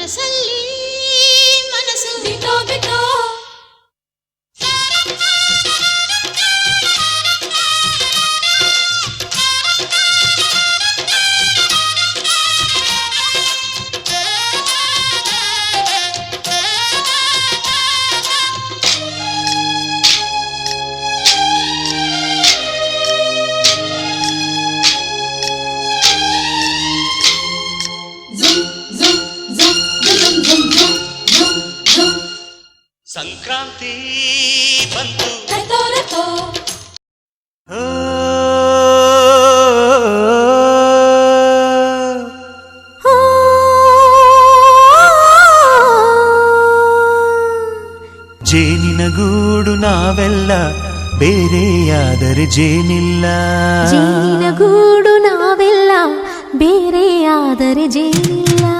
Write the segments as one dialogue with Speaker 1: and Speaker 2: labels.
Speaker 1: మనసల్లి మనసల్లి తోబిక సంక్రాంతి బంతు ಜೇನಿನ ಗೂಡು ನಾವೆಲ್ಲ ಬೇರೆಯಾದರೆ ಜೇನಿಲ್ಲ
Speaker 2: ಜೇನಿನ ಗೂಡು ನಾವೆಲ್ಲ ಬೇರೆಯಾದರೆ ಜೇನಿಲ್ಲ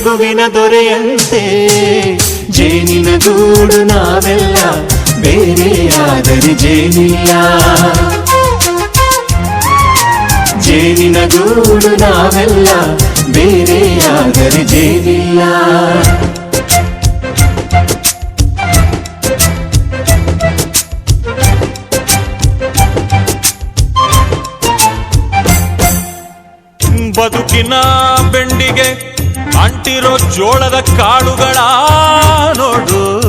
Speaker 1: ನಗುವಿನ ದೊರೆಯಂತೆ. ಜೇನಿನ ಗೂಡು ನಾವೆಲ್ಲ ಬೇರೆಯಾದರೆ ಜೇನಿಲ್ಲ. ಜೇನಿನ ಗೂಡು ನಾವೆಲ್ಲ ಬೇರೆಯಾದರೆ ಜೇನಿಲ್ಲ.
Speaker 3: ಬದುಕಿನ ಬೆಂಡಿಗೆ ಅಂಟಿರೋ ಜೋಳದ ಕಾಳುಗಳ ನೋಡು.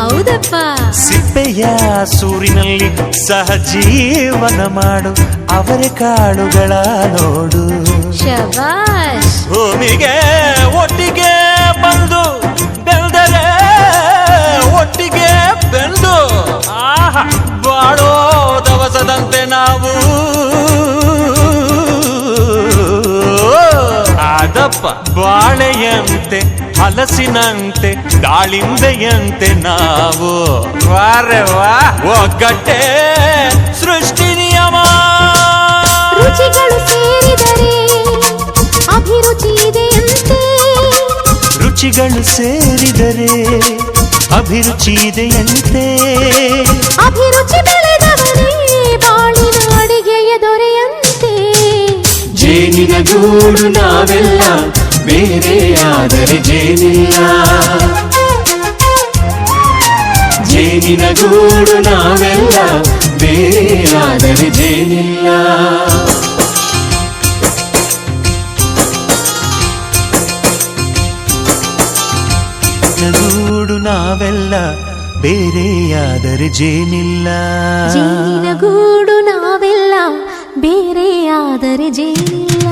Speaker 2: ಹೌದಪ್ಪ.
Speaker 1: ಸಿಪ್ಪೆಯ ಸೂರಿನಲ್ಲಿ ಸಹಜೀವನ ಮಾಡು. ಅವರ ಕಾಳುಗಳ ನೋಡು.
Speaker 2: ಶಬಾಷ್.
Speaker 3: ಭೂಮಿಗೆ ಒಟ್ಟಿಗೆ ಬಂದು ಬೆಳೆದರೆ ಒಟ್ಟಿಗೆ ಬೆಂದು. ಆಹ ಬಾಳೋ ದವಸದಂತೆ ನಾವು ಬಾಳೆಯಂತೆ ಹಲಸಿನಂತೆ ದಾಳಿಂಬೆಯಂತೆ ನಾವು. ಒಗ್ಗಟ್ಟೆ ಸೃಷ್ಟಿ ನಿಯಮ.
Speaker 2: ರುಚಿಗಳು ಸೇರಿದರೆ ಅಭಿರುಚಿ ಇದೆಯಂತೆ.
Speaker 1: ರುಚಿಗಳು ಸೇರಿದರೆ ಅಭಿರುಚಿ ಇದೆಯಂತೆ.
Speaker 2: ಅಭಿರುಚಿ ಬಾಳಿನ ಅಡಿಗೆಯ ದೊರೆಯಂತೆ.
Speaker 1: ಜೇನಿನ ಗೂಡು ನಾವೆಲ್ಲ ಬೇರೆಯಾದರೆ ಜೇನಿಲ್ಲ ಜೇನಿನ ಗೂಡು ನಾವೆಲ್ಲ ಬೇರೆಯಾದರೆ ಜೇನಿಲ್ಲ ಗೂಡು ನಾವೆಲ್ಲ ಬೇರೆಯಾದರೆ ಜೇನಿಲ್ಲ
Speaker 2: ಜೇನಿನ ಗೂಡು ನಾವೆಲ್ಲ ಬೇರೆಯಾದರೆ ಜೇನಿಲ್ಲ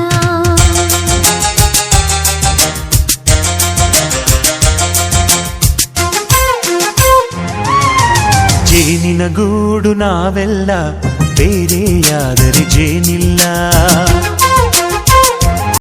Speaker 1: ಜೇನಿನ ಗೂಡು ನಾವೆಲ್ಲ ಬೇರೆಯಾದರೆ ಜೇನಿಲ್ಲ.